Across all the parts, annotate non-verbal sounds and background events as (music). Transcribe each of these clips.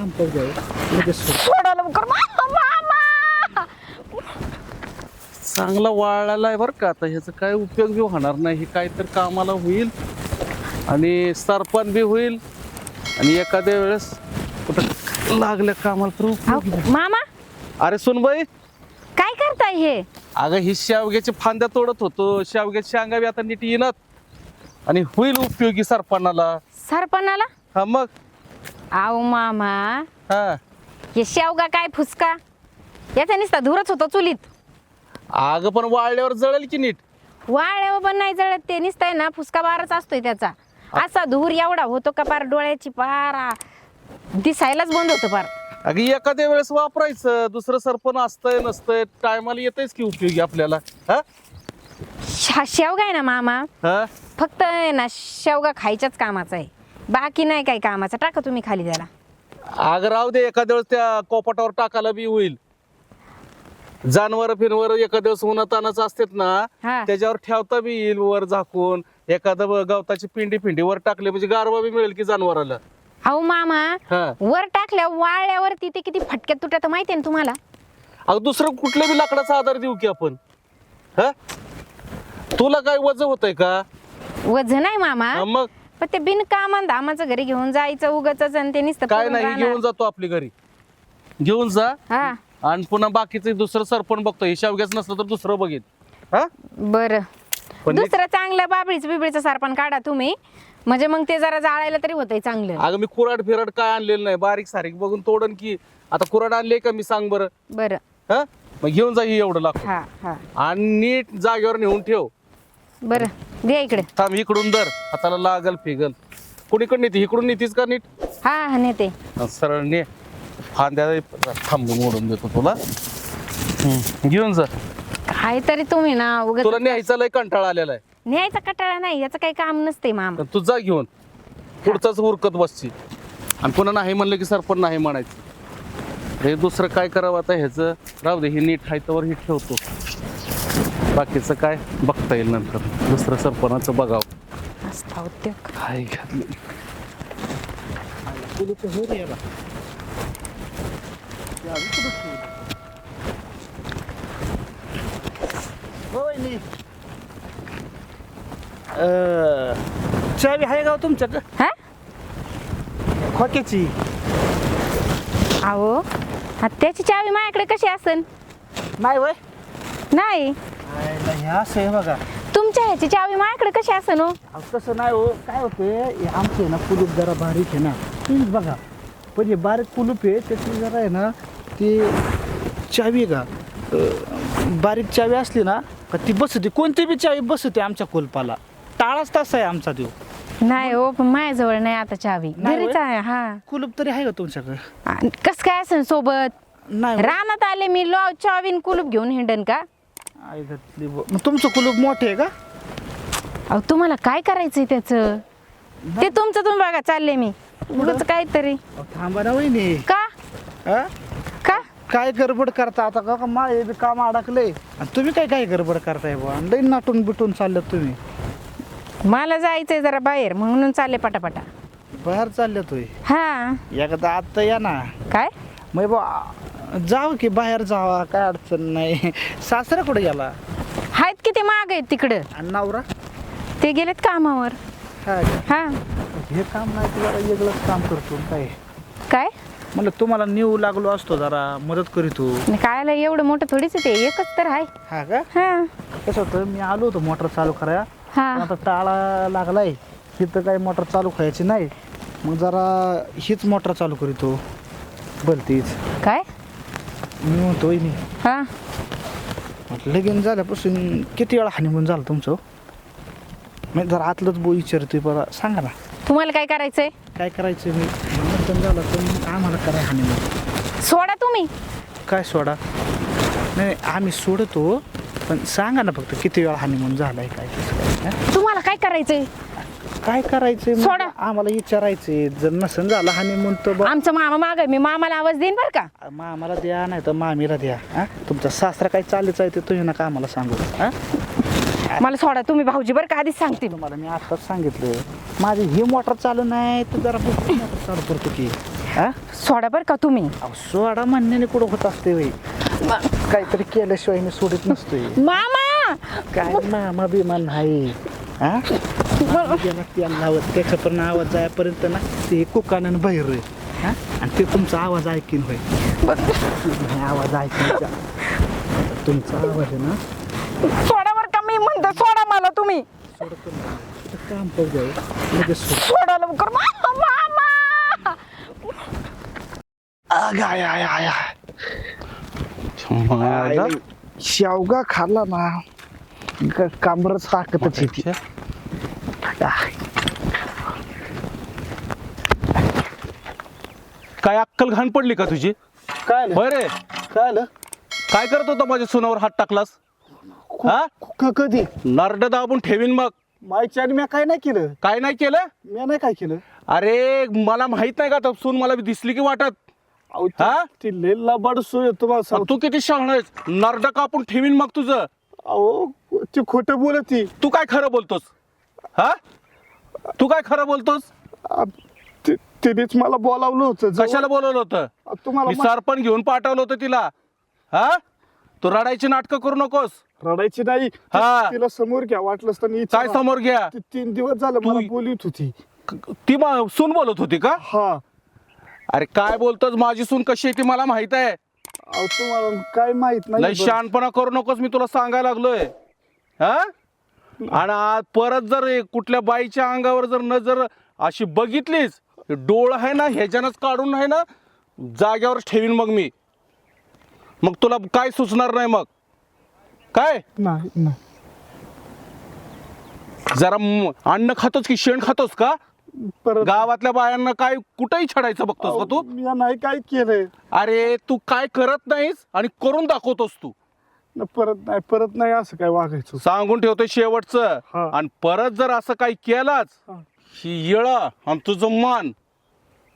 काम पाहू द्या लगेच सोड. सोडा लवकर. मामा मामा. चांगला वाळायला आहे बरं का. आता ह्याचा काय उपयोग बी होणार नाही. हे काय तर कामाला होईल आणि सरपण बी होईल. आणि एखाद्या वेळेस कुठं लागल्या कामाला तर उपयोग अहो, मामा. अरे सुनबाई. काय करताय हे? अगं ही शेवग्याची फांद्या तोडत होतो. शेवग्याची शेंगा बी आता नीट येणार आणि होईल उपयोगी सरपणाला. सरपणाला? हा मग. आहो मामा. हा. हे शेवगा काय फुसका? याचा निसता धुरच होतो चुलीत. अगं पण वाळल्यावर जळेल की नीट? वाळ्यावर पण नाही जळत ते निसताय ना फुसका बारच असतोय त्याचा. असा धूर एवढा होतो का पार डोळ्याची पार दिसायलाच बंद होतं पार. अगं एखाद्या वेळेस वापरायचं दुसरं सरपण असतंय नसतंय टायमाला येतच की उपयोगी आपल्याला. हा? शा- शेवगा आहे ना मामा. हा? फक्त आहे ना शेवगा खायच्याच कामाचा आहे. बाकी नाही काही कामाचा. टाका तुम्ही खाली त्याला अगं राहू दे एखाद्या वेळेस त्या कोपाटावर टाकायला बी होईल. जानवर फिरवर एखाद्या वेळेस उन्हातानाच असतात ना हा. त्याच्यावर ठेवता बी येईल वर झाकून. एखादं ब- गवताची पिंडी पिंडी वर टाकली म्हणजे गारवा बी मिळेल की जनावराला. अहो मामा हा. वर टाकल्या वाळल्यावरती ते किती फटक्यात तुटत माहितीये ना तुम्हाला? अगं दुसरं कुठल्या बी लाकडाचा आधार देऊ की आपण? हा? तुला काय वज होत आहे का? वजन आहे मामा. हा, मग? पण ते बिनकामान धामाचं घरी घेऊन जायचं उगाच आणि ते नुसतं काय नाही राहणार. घेऊन जातो आपली घरी. घेऊन जा. हा. आणि पुन्हा बाकीचं दुसरं सरपण बघतो. हे शेवग्याच नसलं तर दुसरं बघित हा? बर. पण नीट- दुसरं चांगलं बाबळीच बिबळीचं सरपण काढा तुम्ही. म्हणजे मग ते जरा जाळायला तरी होतंय चांगलं. अगं मी कुराड फिराड काय आणलेलं नाही. बारीक सारीक बघून तोडन की आता कुराड आणले का मी सांग बरं. बरं. हा? मग घेऊन जा ही एवढं लागतं हा हा. आणि नीट जागेवर नेऊन ठेव. बरं. द्या इकडे. थांब इकडून दर हाताला लागल फिगल. कुणीकडे नेते? इकडून नेतीस का नीट? हा हा नेते. सरळ ने. फांद्या थांब मोडून देतो तुला. हम्म, घेऊन जा. काय तरी तुम्ही ना उगाच तुला न्यायचा लय कंटाळा आलेला आहे. न्यायचा कटाळा नाही याचं काही काम नसते मामा. तर तू जा घेऊन. पुढचाच उरकत बसची. आणि पुन्हा नाही म्हणलं की सरपण नाही म्हणायचं. हे दुसरं काय करावं आता ह्याचं? राहू दे हे नीट तर हे ठेवतो. बाकीचं काय? बघता येईल नंतर. दुसरं सरपणाचं बघावं. असता उद्योग काय हो. हो चावी आहे का हो तुमच्याकडं? हा? खोक्याची. अहो हा त्याची चावी माझ्याकडे कशी असन? नाही वय? नाही असं आहे बघा. तुमच्या ह्याची चावी माझ्याकडे कशी असन हो? अहो, तसं नाही हो. काय होतं हे आमचं ना कुलूप जरा बारीक आहे ना. तुम्हीच बघा. पण हे बारीक कुलूप आहे त्याची जरा आहे ना ती चावी आहे का? अं, बारीक चावी असली ना का ती बसते. कोणती बी चावी बसते आमच्या कुलपाला. टाळाच तसा आहे आमचा देव नाही हो पण माझ्याजवळ नाही आता चावी. नाही घरीच? आहे हा. कुलूप तरी आहे का तुमच्याकडे? कस काय असेल सोबत? नाही हो. रानात आले मी लो चावीन कुलूप घेऊन हिंडन का? आई घातली बुवा. मग तुमचं कुलूप मोठे आहे का? अहो तुम्हाला काय करायचंय त्याच? ते तुमचं तुम्ही बघा चालले मी. उगाच काहीतरी. अहो, थांबा ना वहिनी. का? हा? का? काय गडबड करता आता? का माझे बी काम अडकले आणि तुम्ही काय काय गडबड करताय बुवा? आणि लई नाटून बिटून चालल्यात तुम्ही. मला जायचंय जरा बाहेर म्हणून चालले पटापटा. बाहेर चालले तुम्ही. हा. एकदा आता या ना. काय? मग बा जाव की बाहेर जावा काय अडचण नाही. सासरा कुठे गेला? आहेत किती माग आहेत तिकडं. आणि नवरा? ते गेलेत कामावर. हा का? हा. हे काम नाही तुला वेगळंच काम करतो काय? काय? म्हणलं तुम्हाला नेऊ लागलो असतो जरा मदत करीतो आणि कायला एवढं मोठं थोडीच आहे ते एकच तर आहे. हा का? हा. कसं होतं मी आलो होतो मोटर चालू कराया हा. पण आता टाळा लागलाय. तिथं काही मोटर चालू करायची नाही. मग जरा हीच मोटर चालू करीतो भलतीच काय? मी म्हणतोय मी हा? लगीन झाल्यापासून किती वेळा हानिमून झालं तुमचं? मी जरा आतलंच बो विचारतोय बरं सांगा ना. तुम्हाला काय करायचंय? काय करायचं मी नंतर झालं तर मग आम्हाला कराय हानिमून सोडा तुम्ही. काय सोडा? नाही आम्ही सोडतो पण सांगा ना फक्त किती वेळा हानिमून झालाय काय कसं काय हं? तुम्हाला काय करायचंय? काय करायचंय मग सोडा. आम्हाला विचारायचंय. जर नसन झालं हानिमून तर बा- आमचं मामा माग मी मामाला आवाज देईन बरं का? मामाला द्या नाही तर मामीला द्या. हा? तुमचा सासरा काय चालूच आहे ते तुम्ही नका आम्हाला सांगू. हा? मला सोडा तुम्ही भाऊजी बरं का? आधीच सांगते मी. तुम्हाला मी आताच सांगितलं. माझी ही मोटर चालू नाही तर जरा मोटर चालू करतो की. हा? सोडा बरं का तुम्ही? अहो, सोडा म्हणण्याने कुठं होत असते वय काहीतरी केल्याशिवाय मी सोडित नसतोय. मामा! काय मामा बिमान नाही. हा? लावत त्याच्या पण आवाज जायपर्यंत ना ते कुकानं बाहेर. हा? आणि ते तुमचा आवाज ऐकीन होय आवाज ऐकायचा. तुमचा आवाज आहे ना. सोडा बरं का मी म्हणते सोडा मला तुम्ही. सोडतो ना. कुठं काम पाहू लगेच सोड. सोडा लवकर. मामा आग आय आय आय आय. मायला. शेवगा खाल्ला ना. ग- कांबरच ताकदच येते आय. काय अक्कल घाण पडली का तुझी? काय आलं? होय रे काय आलं? काय करत होता माझ्या सुनावर हात टाकलास? हा? क- कधी? नरड दाबून ठेवीन मग. मायच्या मी काय नाही केलं. काय नाही केलं? मी नाही काय केलं. अरे मला माहीत नाही का आता सून मला दिसली की वाटत? अहो, ते- हा? ती लय लबाड सोय तुम्हाला सांगतो. तू किती शहाणा आहेस? नरड कापून ठेवीन मग तुझं. अहो ती खोटं बोलत. ती तू काय खरं बोलतोस? हा? तू काय खरं बोलतोस? आ, ति- तिनेच मला बोलावलं होतं जवळ- कशाला बोलवलं होतं? आ, तुम्हाला मी मा- सरपण घेऊन पाठवलं होतं तिला. हा? तू रडायची नाटकं करू नकोस. रडायची नाही हा. तिला समोर घ्या वाटलंच तर मी काय समोर घ्या? ती तीन दिवस झालं तू- मला बोलत होती. क- ती सून बोलत होती का? हा. अरे काय बोलतोस? माझी सून कशी आहे ती मला माहीत आहे. अहो तुम्हाला काय माहीत नाही लय बरं. शहाणपणा करू नकोस मी तुला सांगायला लागलोय. हा? आणि आज परत जर हे कुठल्या बाईच्या अंगावर जर नजर अशी बघितलीच डोळ आहे ना ह्याच्यानंच काढून आहे ना जाग्यावर ठेवीन मग मी. मग तुला काय सुचणार नाही मग? काय? नाही नाही. जरा म- अन्न खातोस की शेण खातोस का? परत गावातल्या बायांना काय कुठेही छडायचं बघतोस का तू? मी नाही काय केलंय. अरे तू काय करत नाहीस आणि करून दाखवतोस तू. न परत नाही परत नाही असं काय वागायचं. सांगून ठेवतोय शेवटचं. हा. आणि परत जर असं काही केलाच हा. ही येळ आणि तुझं मान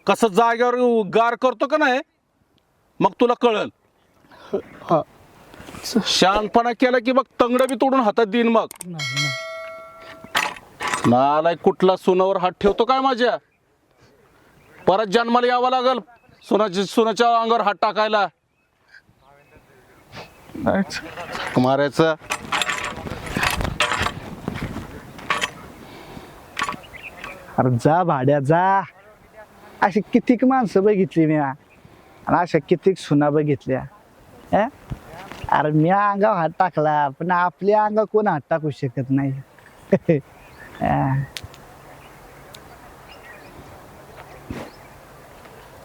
कसं जाग्यावर गार करतो का नाही मग तुला कळल. हा. शहाणपणा केला की मग तंगड बी तोडून हातात देईन मग. नाही नाही. नालाय कुठला सुनावर हात ठेवतो काय माझ्या? परत जन्माला यावं लागल सुनाची सुनाच्या अंगावर हात टाकायला. मारायचं अरे जा भाड्या जा. अशी कितीक माणसं बघितली मी आणि अशा कितीक सुना बघितल्या. अं? अरे मी अंगावर हात टाकला पण आपल्या अंगा कोण हात टाकू शकत नाही. (laughs) अं.